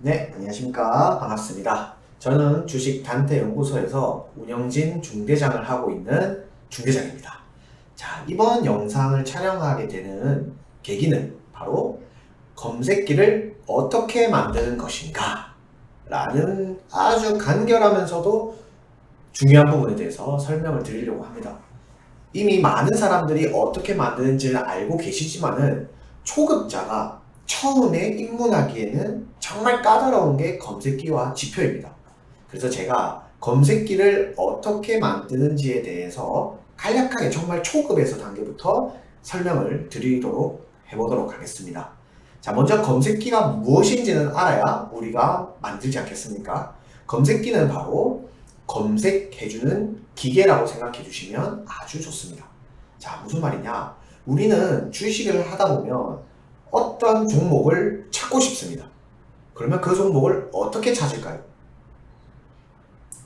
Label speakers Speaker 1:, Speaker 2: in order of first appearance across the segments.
Speaker 1: 네, 안녕하십니까. 반갑습니다. 저는 주식 단태 연구소에서 운영진 중대장을 하고 있는 중대장입니다. 자, 이번 영상을 촬영하게 되는 계기는 바로 검색기를 어떻게 만드는 것인가 라는 아주 간결하면서도 중요한 부분에 대해서 설명을 드리려고 합니다. 이미 많은 사람들이 어떻게 만드는지를 알고 계시지만은 초급자가 처음에 입문하기에는 정말 까다로운 게 검색기와 지표입니다. 그래서 제가 검색기를 어떻게 만드는지에 대해서 간략하게 정말 초급에서 단계부터 설명을 드리도록 해보도록 하겠습니다. 자, 먼저 검색기가 무엇인지는 알아야 우리가 만들지 않겠습니까? 검색기는 바로 검색해주는 기계라고 생각해 주시면 아주 좋습니다. 자, 무슨 말이냐? 우리는 주식을 하다 보면 어떤 종목을 찾고 싶습니다. 그러면 그 종목을 어떻게 찾을까요?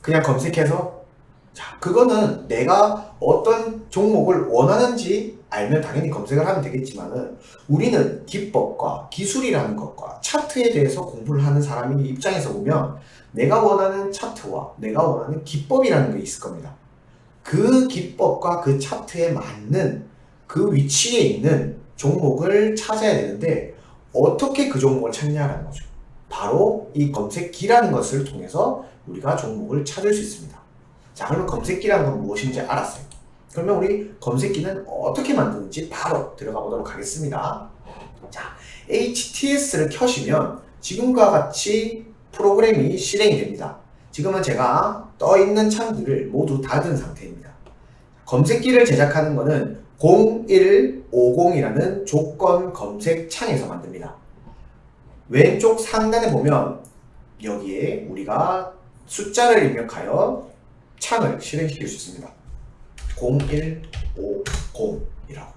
Speaker 1: 그냥 검색해서 자, 그거는 내가 어떤 종목을 원하는지 알면 당연히 검색을 하면 되겠지만은 우리는 기법과 기술이라는 것과 차트에 대해서 공부를 하는 사람이 입장에서 보면 내가 원하는 차트와 내가 원하는 기법이라는 게 있을 겁니다. 그 기법과 그 차트에 맞는 그 위치에 있는 종목을 찾아야 되는데 어떻게 그 종목을 찾냐라는 거죠. 바로 이 검색기라는 것을 통해서 우리가 종목을 찾을 수 있습니다. 자, 그러면 검색기라는 건 무엇인지 알았어요. 그러면 우리 검색기는 어떻게 만드는지 바로 들어가 보도록 하겠습니다. 자, HTS를 켜시면 지금과 같이 프로그램이 실행이 됩니다. 지금은 제가 떠 있는 창들을 모두 닫은 상태입니다. 검색기를 제작하는 것은 0150이라는 조건 검색 창에서 만듭니다. 왼쪽 상단에 보면 여기에 우리가 숫자를 입력하여 창을 실행시킬 수 있습니다. 0150이라고.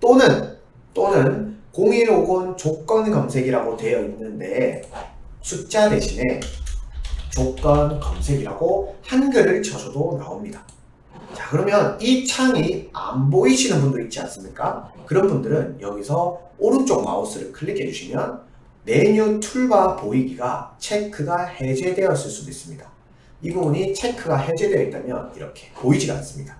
Speaker 1: 또는 또는 0150 조건 검색이라고 되어 있는데 숫자 대신에 조건 검색이라고 한글을 쳐줘도 나옵니다. 자, 그러면 이 창이 안 보이시는 분들 있지 않습니까? 그런 분들은 여기서 오른쪽 마우스를 클릭해 주시면 메뉴 툴바 보이기가 체크가 해제되었을 수도 있습니다. 이 부분이 체크가 해제되어 있다면 이렇게 보이지가 않습니다.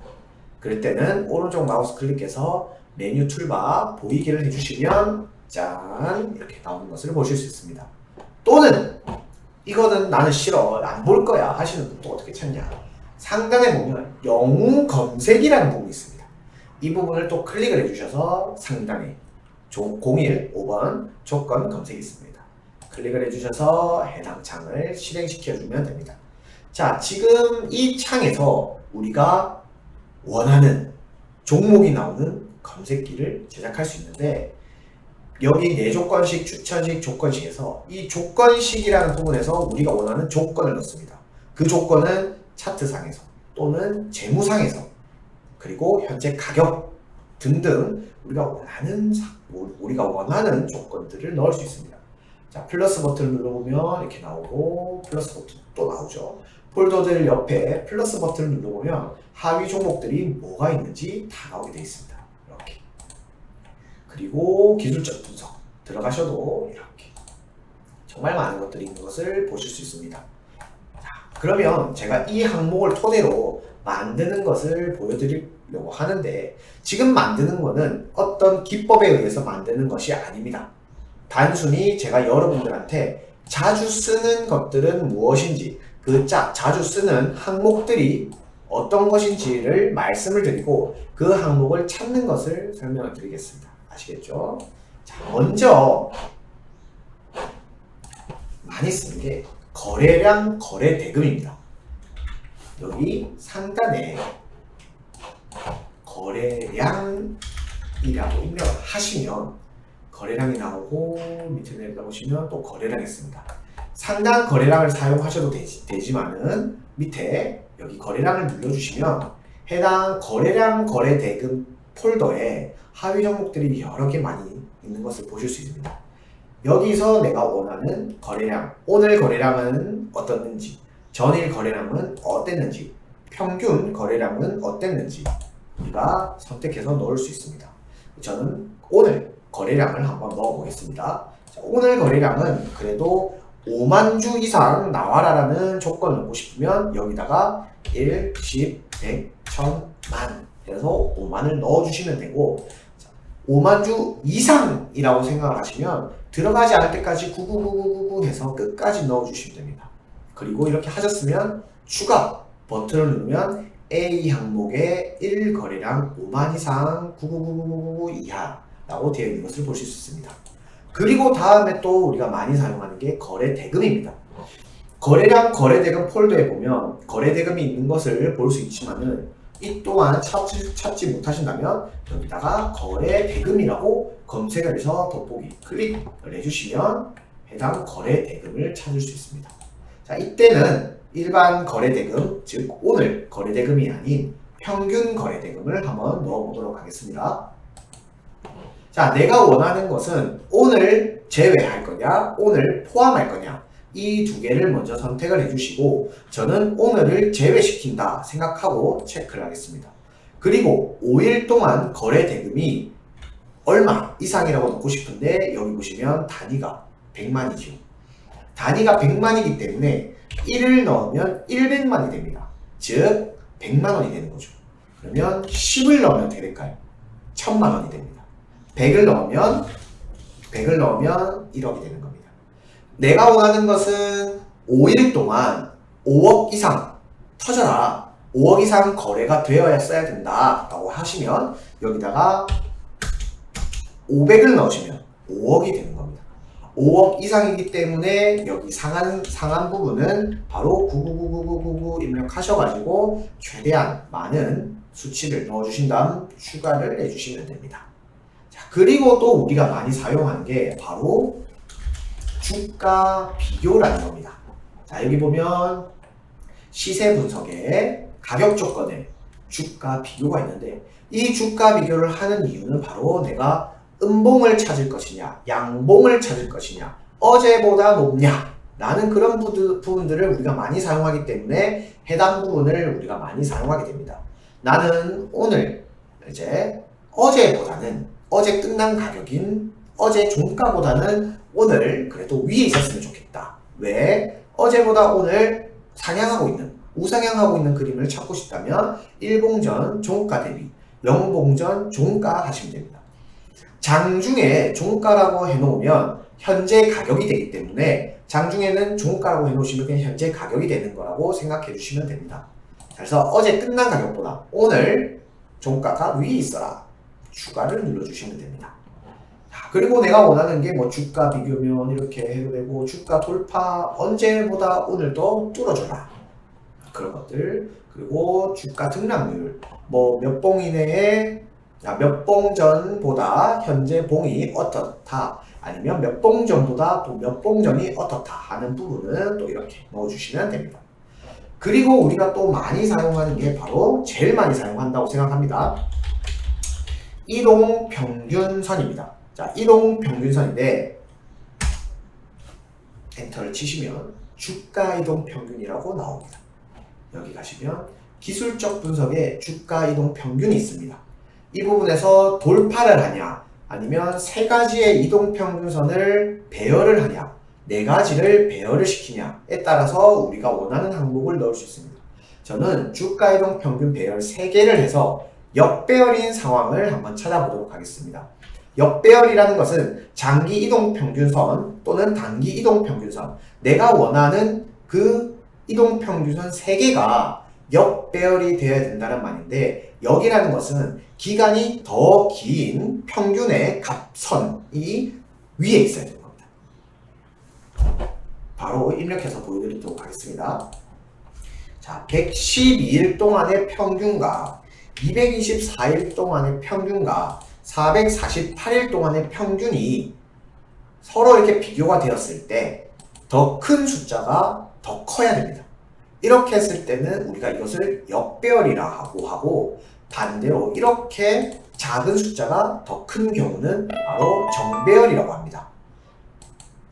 Speaker 1: 그럴 때는 오른쪽 마우스 클릭해서 메뉴 툴바 보이기를 해주시면 짠 이렇게 나오는 것을 보실 수 있습니다. 또는 이거는 나는 싫어 안 볼 거야 하시는 분도 어떻게 찾냐? 상단에 보면 영웅 검색이라는 부분이 있습니다. 이 부분을 또 클릭을 해주셔서 상단에 015번 조건 검색이 있습니다. 클릭을 해주셔서 해당 창을 실행시켜주면 됩니다. 자, 지금 이 창에서 우리가 원하는 종목이 나오는 검색기를 제작할 수 있는데 여기 내조건식, 추천식, 조건식에서 이 조건식이라는 부분에서 우리가 원하는 조건을 넣습니다. 그 조건은 차트상에서 또는 재무상에서 그리고 현재 가격 등등 우리가 원하는 우리가 원하는 조건들을 넣을 수 있습니다. 자 플러스 버튼을 눌러보면 이렇게 나오고 플러스 버튼 또 나오죠. 폴더들 옆에 플러스 버튼을 눌러보면 하위 종목들이 뭐가 있는지 다 나오게 되어 있습니다. 이렇게 그리고 기술적 분석 들어가셔도 이렇게 정말 많은 것들이 있는 것을 보실 수 있습니다. 자, 그러면 제가 이 항목을 토대로 만드는 것을 보여드리려고 하는데 지금 만드는 것은 어떤 기법에 의해서 만드는 것이 아닙니다. 단순히 제가 여러분들한테 자주 쓰는 것들은 무엇인지 그 자, 자주 쓰는 항목들이 어떤 것인지를 말씀을 드리고 그 항목을 찾는 것을 설명을 드리겠습니다. 아시겠죠? 자, 먼저 많이 쓰는 게 거래량 거래 대금입니다. 여기 상단에 거래량이라고 입력을 하시면 거래량이 나오고 밑에 내려다 보시면 또 거래량이 있습니다. 상단 거래량을 사용하셔도 되지, 만은 밑에 여기 거래량을 눌러주시면 해당 거래량 거래 대금 폴더에 하위 종목들이 여러 개 많이 있는 것을 보실 수 있습니다. 여기서 내가 원하는 거래량, 오늘 거래량은 어떻는지, 전일 거래량은 어땠는지, 평균 거래량은 어땠는지 우리가 선택해서 넣을 수 있습니다. 저는 오늘 거래량을 한번 넣어보겠습니다. 자, 오늘 거래량은 그래도 5만 주 이상 나와라라는 조건을 넣고 싶으면 여기다가 1, 10, 100, 1000만 해서 5만을 넣어주시면 되고 5만 주 이상이라고 생각을 하시면 들어가지 않을 때까지 99999 해서 끝까지 넣어주시면 됩니다. 그리고 이렇게 하셨으면 추가 버튼을 누르면 A 항목의 1거래량 5만 이상 99999 이하라고 되어 있는 것을 보실 수 있습니다. 그리고 다음에 또 우리가 많이 사용하는 게 거래 대금입니다. 거래량 거래 대금 폴더에 보면 거래 대금이 있는 것을 볼 수 있지만은 이 또한 찾지, 찾지 못하신다면 여기다가 거래 대금이라고 검색을 해서 돋보기 클릭을 해주시면 해당 거래 대금을 찾을 수 있습니다. 자 이때는 일반 거래 대금 즉 오늘 거래 대금이 아닌 평균 거래 대금을 한번 넣어보도록 하겠습니다. 자 내가 원하는 것은 오늘 제외할 거냐 오늘 포함할 거냐 이 두 개를 먼저 선택을 해주시고 저는 오늘을 제외시킨다 생각하고 체크를 하겠습니다. 그리고 5일 동안 거래 대금이 얼마 이상이라고 넣고 싶은데 여기 보시면 단위가 100만이죠. 단위가 100만이기 때문에 1을 넣으면 100만이 됩니다. 즉 100만 원이 되는 거죠. 그러면 10을 넣으면 어떻게 될까요? 1000만 원이 됩니다. 100을 넣으면 100을 넣으면 1억이 되는 겁니다. 내가 원하는 것은 5일 동안 5억 이상 터져라. 5억 이상 거래가 되어야 된다 라고 하시면 여기다가 500을 넣으시면 5억이 되는 겁니다. 5억 이상이기 때문에 여기 상한 상한 부분은 바로 9999999 입력하셔가지고 최대한 많은 수치를 넣어주신 다음 추가를 해주시면 됩니다. 자 그리고 또 우리가 많이 사용하는 게 바로 주가 비교라는 겁니다. 자, 여기 보면 시세 분석에 가격 조건에 주가 비교가 있는데 이 주가 비교를 하는 이유는 바로 내가 음봉을 찾을 것이냐, 양봉을 찾을 것이냐, 어제보다 높냐, 라는 그런 부분들을 우리가 많이 사용하기 때문에 해당 부분을 우리가 많이 사용하게 됩니다. 나는 오늘 이제 어제보다는 어제 끝난 가격인 어제 종가보다는 오늘 그래도 위에 있었으면 좋겠다. 왜? 어제보다 오늘 상향하고 있는, 우상향하고 있는 그림을 찾고 싶다면 일봉전 종가 대비, 영봉전 종가 하시면 됩니다. 장중에 종가라고 해놓으면 현재 가격이 되기 때문에 장중에는 종가라고 해놓으시면 그냥 현재 가격이 되는 거라고 생각해 주시면 됩니다. 그래서 어제 끝난 가격보다 오늘 종가가 위에 있어라. 추가를 눌러주시면 됩니다. 자, 그리고 내가 원하는 게 뭐 주가 비교면 이렇게 해도 되고 주가 돌파 언제보다 오늘도 뚫어줘라 그런 것들 그리고 주가 등락률 뭐 몇 봉 이내에 아, 몇봉 전보다 현재 봉이 어떻다 아니면 몇 봉 전보다 또 몇 봉 전이 어떻다 하는 부분은 또 이렇게 넣어주시면 됩니다. 그리고 우리가 또 많이 사용하는 게 바로 제일 많이 사용한다고 생각합니다. 이동 평균선입니다. 자, 이동 평균선인데 엔터를 치시면 주가 이동 평균이라고 나옵니다. 여기 가시면 기술적 분석에 주가 이동 평균이 있습니다. 이 부분에서 돌파를 하냐 아니면 세 가지의 이동 평균선을 배열을 하냐 네 가지를 배열을 시키냐에 따라서 우리가 원하는 항목을 넣을 수 있습니다. 저는 주가 이동 평균 배열 3개를 해서 역배열인 상황을 한번 찾아보도록 하겠습니다. 역배열이라는 것은 장기 이동 평균선 또는 단기 이동 평균선 내가 원하는 그 이동 평균선 3개가 역배열이 되어야 된다는 말인데 여기라는 것은 기간이 더 긴 평균의 값선이 위에 있어야 되는 겁니다. 바로 입력해서 보여드리도록 하겠습니다. 자, 112일 동안의 평균과 224일 동안의 평균과 448일 동안의 평균이 서로 이렇게 비교가 되었을 때 더 큰 숫자가 더 커야 됩니다. 이렇게 했을 때는 우리가 이것을 역배열이라 하고 하고 반대로 이렇게 작은 숫자가 더 큰 경우는 바로 정배열이라고 합니다.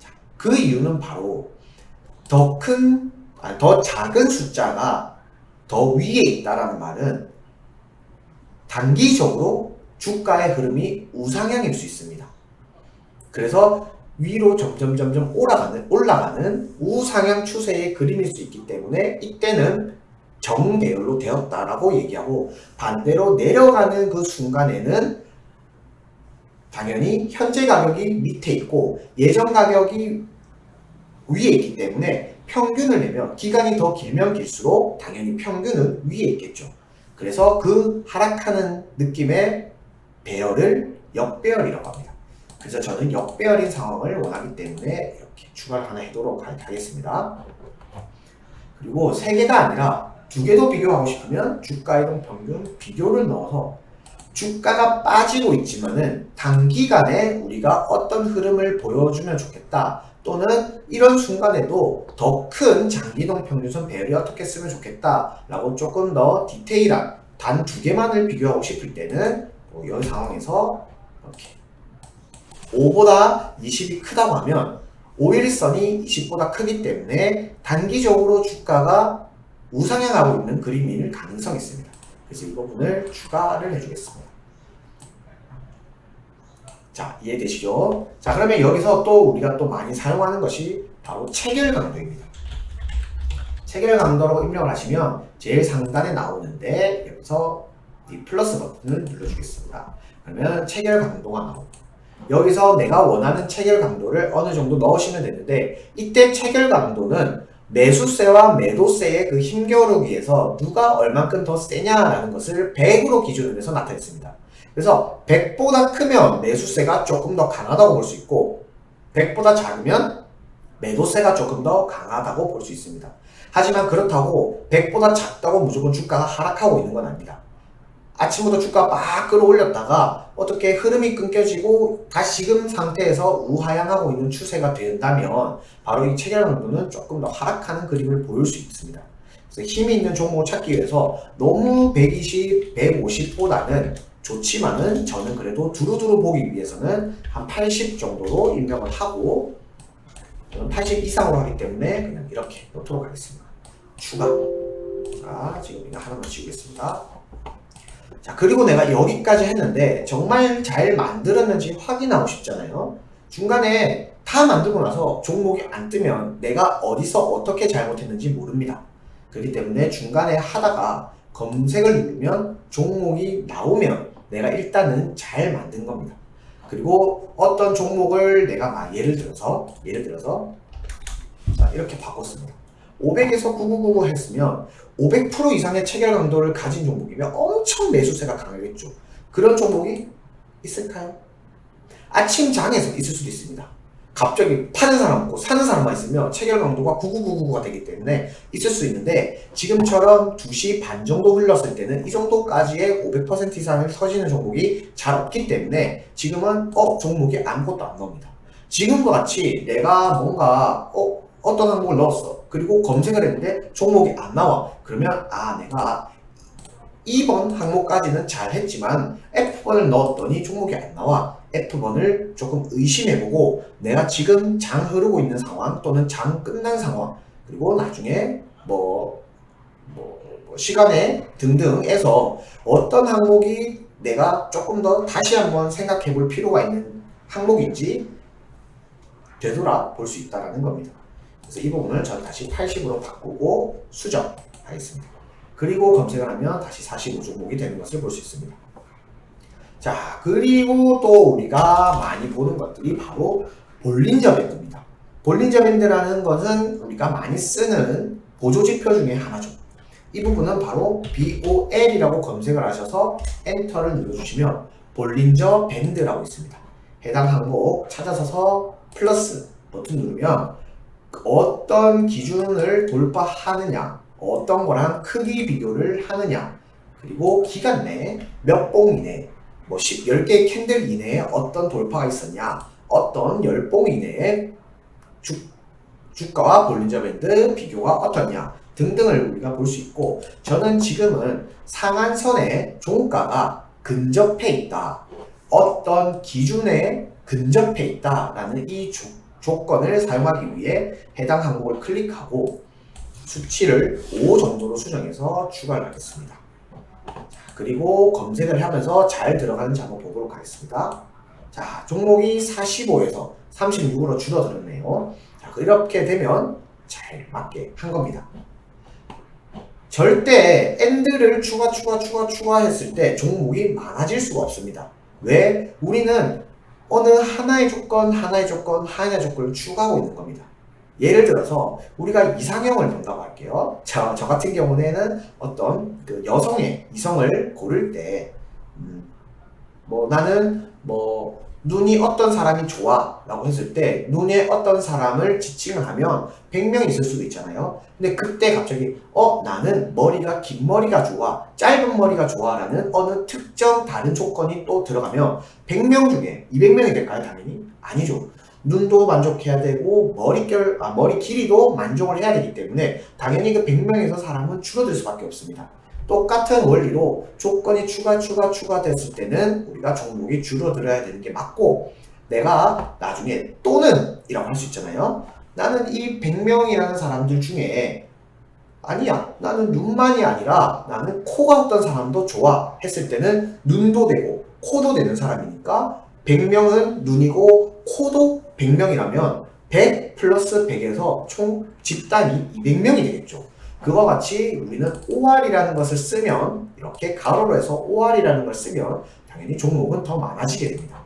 Speaker 1: 자, 그 이유는 바로 더 큰, 더 작은 숫자가 더 위에 있다라는 말은 단기적으로 주가의 흐름이 우상향일 수 있습니다. 그래서 위로 점점 점점 올라가는 올라가는 우상향 추세의 그림일 수 있기 때문에 이때는 정배열로 되었다라고 얘기하고 반대로 내려가는 그 순간에는 당연히 현재 가격이 밑에 있고 예전 가격이 위에 있기 때문에 평균을 내면 기간이 더 길면 길수록 당연히 평균은 위에 있겠죠. 그래서 그 하락하는 느낌의 배열을 역배열이라고 합니다. 그래서 저는 역배열인 상황을 원하기 때문에 이렇게 추가를 하나 해도록 하- 하겠습니다. 그리고 세 개가 아니라 두 개도 비교하고 싶으면 주가 이동 평균 비교를 넣어서 주가가 빠지고 있지만은 단기간에 우리가 어떤 흐름을 보여주면 좋겠다. 또는 이런 순간에도 더 큰 장기동 평균선 배열이 어떻게 쓰면 좋겠다라고 조금 더 디테일한 단 두 개만을 비교하고 싶을 때는 뭐 이런 상황에서 이렇게 5보다 20이 크다고 하면 5일선이 20보다 크기 때문에 단기적으로 주가가 우상향하고 있는 그림일 가능성이 있습니다. 그래서 이 부분을 추가를 해주겠습니다. 자, 이해되시죠? 자, 그러면 여기서 또 우리가 또 많이 사용하는 것이 바로 체결 강도입니다. 체결 강도라고 입력을 하시면 제일 상단에 나오는데 여기서 이 플러스 버튼을 눌러주겠습니다. 그러면 체결 강도가 나옵니다. 여기서 내가 원하는 체결 강도를 어느 정도 넣으시면 되는데 이때 체결 강도는 매수세와 매도세의 그 힘겨루기에서 누가 얼만큼 더 세냐라는 것을 100으로 기준으로 해서 나타냈습니다. 그래서 100보다 크면 매수세가 조금 더 강하다고 볼 수 있고 100보다 작으면 매도세가 조금 더 강하다고 볼 수 있습니다. 하지만 그렇다고 100보다 작다고 무조건 주가가 하락하고 있는 건 아닙니다. 아침부터 주가 막 끌어올렸다가 어떻게 흐름이 끊겨지고 다시금 상태에서 우하향하고 있는 추세가 된다면 바로 이 체결 강도는 조금 더 하락하는 그림을 보일 수 있습니다. 그래서 힘이 있는 종목을 찾기 위해서 너무 120, 150보다는 좋지만은 저는 그래도 두루두루 보기 위해서는 한 80 정도로 입력을 하고 저는 80 이상으로 하기 때문에 그냥 이렇게 놓도록 하겠습니다. 추가. 자, 지금 이거 하나만 지우겠습니다. 자, 그리고 내가 여기까지 했는데 정말 잘 만들었는지 확인하고 싶잖아요. 중간에 다 만들고 나서 종목이 안 뜨면 내가 어디서 어떻게 잘못했는지 모릅니다. 그렇기 때문에 중간에 하다가 검색을 누르면 종목이 나오면 내가 일단은 잘 만든 겁니다. 그리고 어떤 종목을 내가 막 예를 들어서 예를 들어서 자, 이렇게 바꿨습니다. 500에서 9999 했으면 500% 이상의 체결 강도를 가진 종목이면 엄청 매수세가 강하겠죠. 그런 종목이 있을까요? 아침 장에서 있을 수도 있습니다. 갑자기 파는 사람 없고 사는 사람만 있으면 체결 강도가 99999가 되기 때문에 있을 수 있는데 지금처럼 2시 반 정도 흘렀을 때는 이 정도까지의 500% 이상을 터지는 종목이 잘 없기 때문에 지금은 어 종목이 아무것도 안 나옵니다. 지금과 같이 내가 뭔가 어 어떤 항목을 넣었어. 그리고 검색을 했는데 종목이 안 나와. 그러면 아 내가 2번 항목까지는 잘 했지만 F1을 넣었더니 종목이 안 나와. F1을 조금 의심해보고 내가 지금 장 흐르고 있는 상황 또는 장 끝난 상황 그리고 나중에 뭐, 뭐, 뭐 시간에 등등에서 어떤 항목이 내가 조금 더 다시 한번 생각해 볼 필요가 있는 항목인지 되돌아 볼 수 있다는 겁니다. 그래서 이 부분을 전 다시 80으로 바꾸고 수정하겠습니다. 그리고 검색을 하면 다시 45 종목이 되는 것을 볼 수 있습니다. 자, 그리고 또 우리가 많이 보는 것들이 바로 볼린저 밴드입니다. 볼린저 밴드라는 것은 우리가 많이 쓰는 보조 지표 중에 하나죠. 이 부분은 바로 BOL이라고 검색을 하셔서 엔터를 눌러주시면 볼린저 밴드라고 있습니다. 해당 항목 찾아서서 플러스 버튼 누르면 어떤 기준을 돌파하느냐, 어떤 거랑 크기 비교를 하느냐, 그리고 기간 내몇봉 이내, 뭐 10, 10개의 캔들 이내에 어떤 돌파가 있었냐, 어떤 10봉 이내에 주, 주가와 볼린저 밴드 비교가 어떻냐 등등을 우리가 볼 수 있고 저는 지금은 상한선에 종가가 근접해 있다. 어떤 기준에 근접해 있다라는 이 조, 조건을 사용하기 위해 해당 항목을 클릭하고 수치를 5 정도로 수정해서 추가를 하겠습니다. 그리고 검색을 하면서 잘 들어가는지 한번 보도록 하겠습니다. 자, 종목이 45에서 36으로 줄어들었네요. 자, 이렇게 되면 잘 맞게 한 겁니다. 절대 AND를 추가 추가 추가 추가했을 때 종목이 많아질 수가 없습니다. 왜? 우리는 어느 하나의 조건, 하나의 조건, 하나의 조건을 추가하고 있는 겁니다. 예를 들어서 우리가 이상형을 본다고 할게요. 자, 저 같은 경우에는 어떤 그 여성의 이성을 고를 때, 음, 뭐 나는 뭐 눈이 어떤 사람이 좋아 라고 했을 때 눈에 어떤 사람을 지칭을 하면 100명이 있을 수도 있잖아요. 근데 그때 갑자기 어 나는 머리가 긴 머리가 좋아 짧은 머리가 좋아 라는 어느 특정 다른 조건이 또 들어가면 100명 중에 200명이 될까요 당연히? 아니죠. 눈도 만족해야 되고 머릿결 아, 머리 길이도 만족을 해야 되기 때문에 당연히 그 100명에서 사람은 줄어들 수밖에 없습니다. 똑같은 원리로 조건이 추가 추가 추가됐을 때는 우리가 종목이 줄어들어야 되는 게 맞고 내가 나중에 또는 이라고 할 수 있잖아요. 나는 이 100명이라는 사람들 중에 아니야. 나는 눈만이 아니라 나는 코가 어떤 사람도 좋아 했을 때는 눈도 되고 코도 되는 사람이니까 100명은 눈이고 코도 100명이라면 100 플러스 100에서 총 집단이 200명이 되겠죠. 그와 같이 우리는 OR이라는 것을 쓰면 이렇게 가로로 해서 OR이라는 걸 쓰면 당연히 종목은 더 많아지게 됩니다.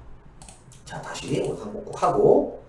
Speaker 1: 자 다시 원상 복구하고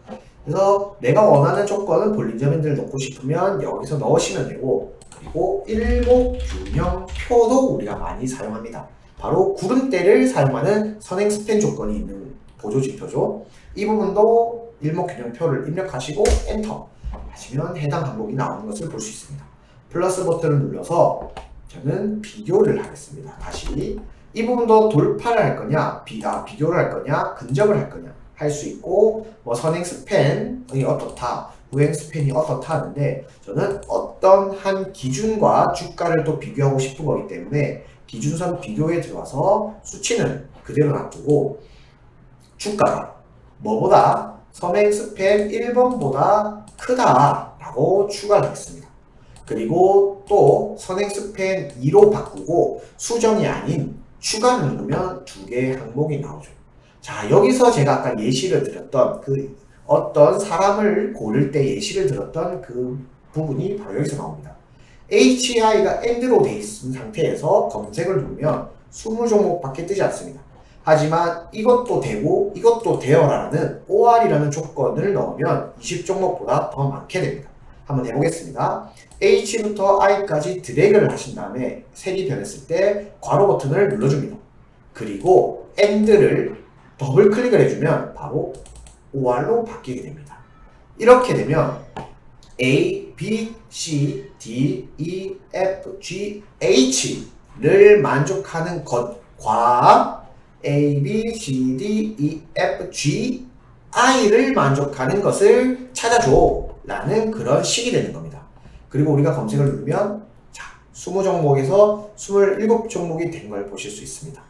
Speaker 1: 그래서 내가 원하는 조건은 볼린저밴드를 넣고 싶으면 여기서 넣으시면 되고 그리고 일목 균형표도 우리가 많이 사용합니다. 바로 구름대를 사용하는 선행 스팬 조건이 있는 보조지표죠. 이 부분도 일목균형표를 입력하시고 엔터 하시면 해당 항목이 나오는 것을 볼 수 있습니다. 플러스 버튼을 눌러서 저는 비교를 하겠습니다. 다시 이 부분도 돌파를 할 거냐, 비, 아, 비교를 할 거냐, 근접을 할 거냐 할 수 있고 뭐 선행 스팬이 어떻다, 우행 스팬이 어떻다 하는데 저는 어떤 한 기준과 주가를 또 비교하고 싶은 거기 때문에 기준선 비교에 들어와서 수치는 그대로 놔두고 주가가 뭐보다 선행 스팬 1번보다 크다라고 추가를 했습니다. 그리고 또 선행 스팬 2로 바꾸고 수정이 아닌 추가를 누르면 두 개의 항목이 나오죠. 자, 여기서 제가 아까 예시를 드렸던 그 어떤 사람을 고를 때 예시를 들었던 그 부분이 바로 여기서 나옵니다. HI가 AND로 돼 있는 상태에서 검색을 누르면 20종목밖에 뜨지 않습니다. 하지만 이것도 되고 이것도 되어라는 OR이라는 조건을 넣으면 20종목보다 더 많게 됩니다. 한번 해보겠습니다. H부터 I까지 드래그를 하신 다음에 색이 변했을 때 괄호 버튼을 눌러줍니다. 그리고 AND를 더블 클릭을 해주면 바로 OR로 바뀌게 됩니다. 이렇게 되면 A, B, C, D, E, F, G, H를 만족하는 것과 A, B, C, D, E, F, G, I를 만족하는 것을 찾아줘 라는 그런 식이 되는 겁니다. 그리고 우리가 검색을 누르면 자, 20종목에서 27종목이 된 걸 보실 수 있습니다.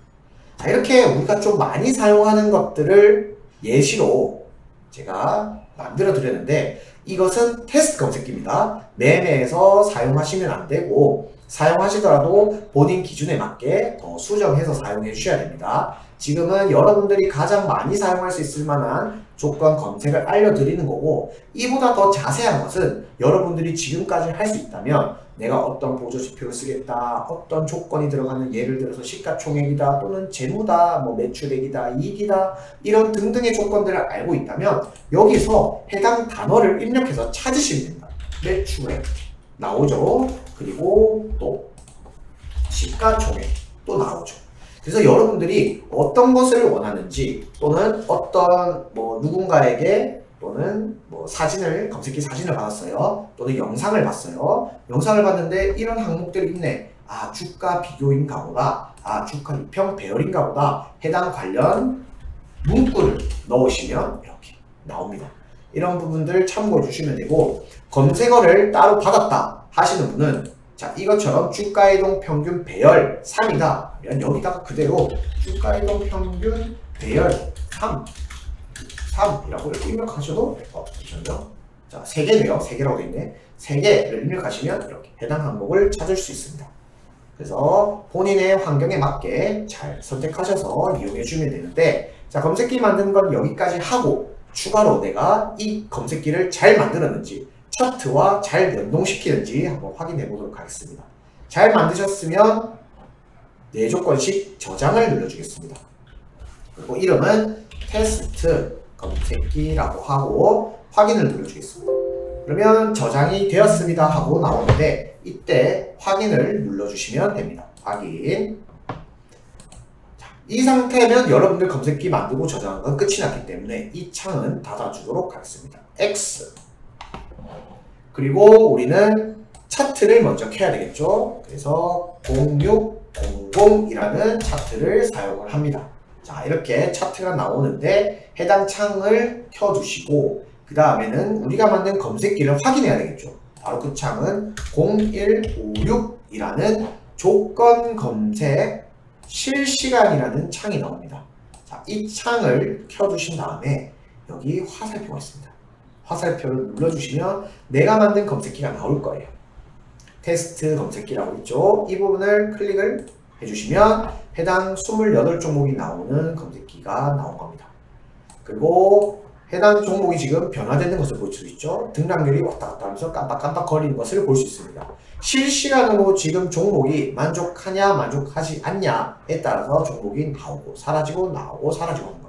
Speaker 1: 자, 이렇게 우리가 좀 많이 사용하는 것들을 예시로 제가 만들어 드렸는데 이것은 테스트 검색기입니다. 매매에서 사용하시면 안 되고 사용하시더라도 본인 기준에 맞게 더 수정해서 사용해 주셔야 됩니다. 지금은 여러분들이 가장 많이 사용할 수 있을 만한 조건 검색을 알려드리는 거고 이보다 더 자세한 것은 여러분들이 지금까지 할 수 있다면 내가 어떤 보조 지표를 쓰겠다 어떤 조건이 들어가는 예를 들어서 시가총액이다 또는 재무다 뭐 매출액이다 이익이다 이런 등등의 조건들을 알고 있다면 여기서 해당 단어를 입력해서 찾으시면 됩니다. 매출액 나오죠. 그리고 또 시가총액 또 나오죠 그래서 여러분들이 어떤 것을 원하는지 또는 어떤 뭐 누군가에게 또는 뭐 사진을 검색기 사진을 받았어요. 또는 영상을 봤어요. 영상을 봤는데 이런 항목들이 있네. 아 주가 비교인가 보다. 아 주가 이평 배열인가 보다. 해당 관련 문구를 넣으시면 이렇게 나옵니다. 이런 부분들 참고해 주시면 되고 검색어를 따로 받았다 하시는 분은 자 이것처럼 주가이동 평균 배열 3이다 그러면 여기다가 그대로 주가이동 평균 배열 3 3이라고 이렇게 입력하셔도 어, 잠시만요. 자, 3개네요. 3개라고 되어 있네. 3개를 입력하시면 이렇게 해당 항목을 찾을 수 있습니다. 그래서 본인의 환경에 맞게 잘 선택하셔서 이용해 주면 되는데 자, 검색기 만드는 건 여기까지 하고 추가로 내가 이 검색기를 잘 만들었는지 차트와 잘 연동시키는지 한번 확인해 보도록 하겠습니다. 잘 만드셨으면 네 조건씩 저장을 눌러주겠습니다. 그리고 이름은 테스트 검색기라고 하고 확인을 눌러주겠습니다. 그러면 저장이 되었습니다 하고 나오는데 이때 확인을 눌러주시면 됩니다. 확인. 자, 이 상태면 여러분들 검색기 만들고 저장한 건 끝이 났기 때문에 이 창은 닫아주도록 하겠습니다. X. 그리고 우리는 차트를 먼저 켜야 되겠죠. 그래서 0600이라는 차트를 사용을 합니다. 자, 이렇게 차트가 나오는데 해당 창을 켜두시고 그 다음에는 우리가 만든 검색기를 확인해야 되겠죠. 바로 그 창은 0156이라는 조건 검색 실시간이라는 창이 나옵니다. 자, 이 창을 켜두신 다음에 여기 화살표가 있습니다. 화살표를 눌러주시면 내가 만든 검색기가 나올 거예요. 테스트 검색기라고 있죠. 이 부분을 클릭을 해주시면 해당 28종목이 나오는 검색기가 나온 겁니다. 그리고 해당 종목이 지금 변화되는 것을 볼 수 있죠. 등락률이 왔다 갔다 하면서 깜빡깜빡 거리는 것을 볼 수 있습니다. 실시간으로 지금 종목이 만족하냐 만족하지 않냐에 따라서 종목이 나오고 사라지고 나오고 사라지고 하는 겁니다.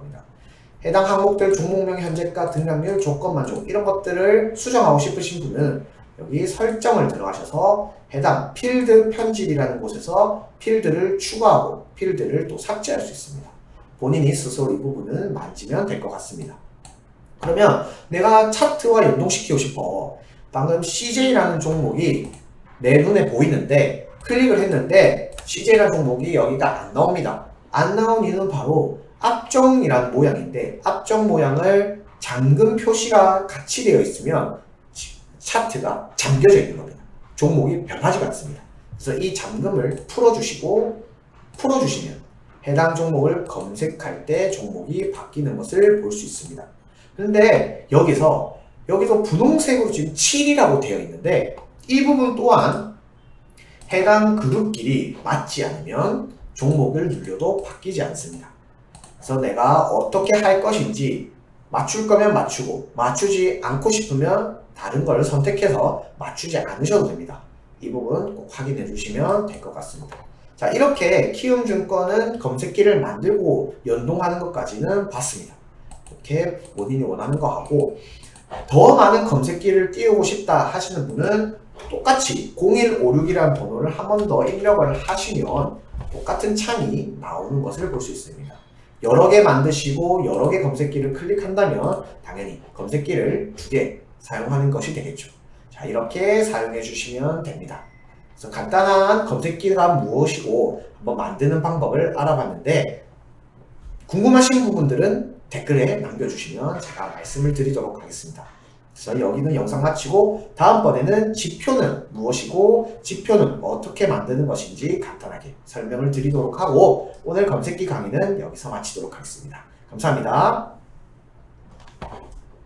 Speaker 1: 해당 항목들 종목명 현재가 등락률 조건 만족 이런 것들을 수정하고 싶으신 분은 여기 설정을 들어가셔서 해당 필드 편집이라는 곳에서 필드를 추가하고 필드를 또 삭제할 수 있습니다. 본인이 스스로 이 부분을 만지면 될 것 같습니다. 그러면 내가 차트와 연동시키고 싶어. 방금 CJ라는 종목이 내 눈에 보이는데 클릭을 했는데 CJ라는 종목이 여기가 안 나옵니다. 안 나온 이유는 바로 앞정이라는 모양인데 앞정 모양을 잠금 표시가 같이 되어 있으면 차트가 잠겨져 있는 겁니다. 종목이 변하지가 않습니다. 그래서 이 잠금을 풀어주시고 풀어주시면 해당 종목을 검색할 때 종목이 바뀌는 것을 볼 수 있습니다. 그런데 여기서 여기서 분홍색으로 지금 7이라고 되어 있는데 이 부분 또한 해당 그룹끼리 맞지 않으면 종목을 눌려도 바뀌지 않습니다. 그래서 내가 어떻게 할 것인지 맞출 거면 맞추고 맞추지 않고 싶으면 다른 걸 선택해서 맞추지 않으셔도 됩니다. 이 부분 꼭 확인해 주시면 될 것 같습니다. 자, 이렇게 키움증권은 검색기를 만들고 연동하는 것까지는 봤습니다. 이렇게 본인이 원하는 거 하고 더 많은 검색기를 띄우고 싶다 하시는 분은 똑같이 0156이라는 번호를 한 번 더 입력을 하시면 똑같은 창이 나오는 것을 볼 수 있습니다. 여러 개 만드시고 여러 개 검색기를 클릭한다면 당연히 검색기를 두 개 사용하는 것이 되겠죠. 자, 이렇게 사용해 주시면 됩니다. 그래서 간단한 검색기가 무엇이고 한번 만드는 방법을 알아봤는데 궁금하신 부분들은 댓글에 남겨주시면 제가 말씀을 드리도록 하겠습니다. 그래서 여기는 영상 마치고 다음번에는 지표는 무엇이고 지표는 어떻게 만드는 것인지 간단하게 설명을 드리도록 하고 오늘 검색기 강의는 여기서 마치도록 하겠습니다. 감사합니다.